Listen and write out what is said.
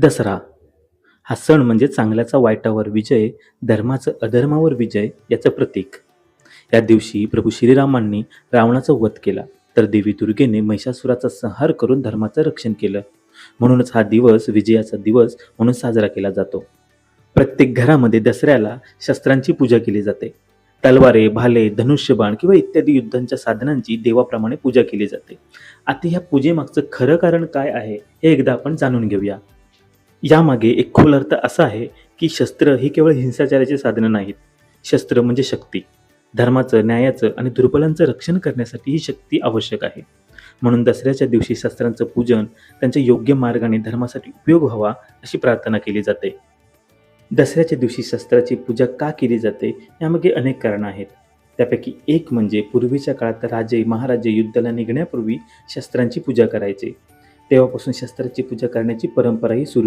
दसरा. हा सण म्हणजे चांगल्याचा वाईटावर विजय धर्माचं अधर्मावर विजय याचं प्रतीक. या दिवशी प्रभू श्रीरामांनी रावणाचा वध केला तर देवी दुर्गेने महिषासुराचा संहार करून धर्माचं रक्षण केलं. म्हणूनच हा दिवस विजयाचा दिवस म्हणून साजरा केला जातो. प्रत्येक घरामध्ये दसऱ्याला शस्त्रांची पूजा केली जाते. तलवारे भाले धनुष्यबाण किंवा इत्यादी युद्धांच्या साधनांची देवाप्रमाणे पूजा केली जाते. आता ह्या पूजेमागचं खरं कारण काय आहे हे एकदा आपण जाणून घेऊया. यामागे एक खोल अर्थ असा आहे की शस्त्र ही केवळ हिंसाचाराची साधनं नाहीत. शस्त्र म्हणजे शक्ती. धर्माचं न्यायाचं आणि दुर्बलांचं रक्षण करण्यासाठी ही शक्ती आवश्यक आहे. म्हणून दसऱ्याच्या दिवशी शस्त्रांचं पूजन त्यांच्या योग्य मार्गाने धर्मासाठी उपयोग व्हावा अशी प्रार्थना केली जाते. दसऱ्याच्या दिवशी शस्त्राची पूजा का केली जाते यामागे अनेक कारणं आहेत. त्यापैकी एक म्हणजे पूर्वीच्या काळात राजे महाराजे युद्धाला निघण्यापूर्वी शस्त्रांची पूजा करायचे. तेव्हापासून शस्त्राची पूजा करण्याची परंपराही सुरू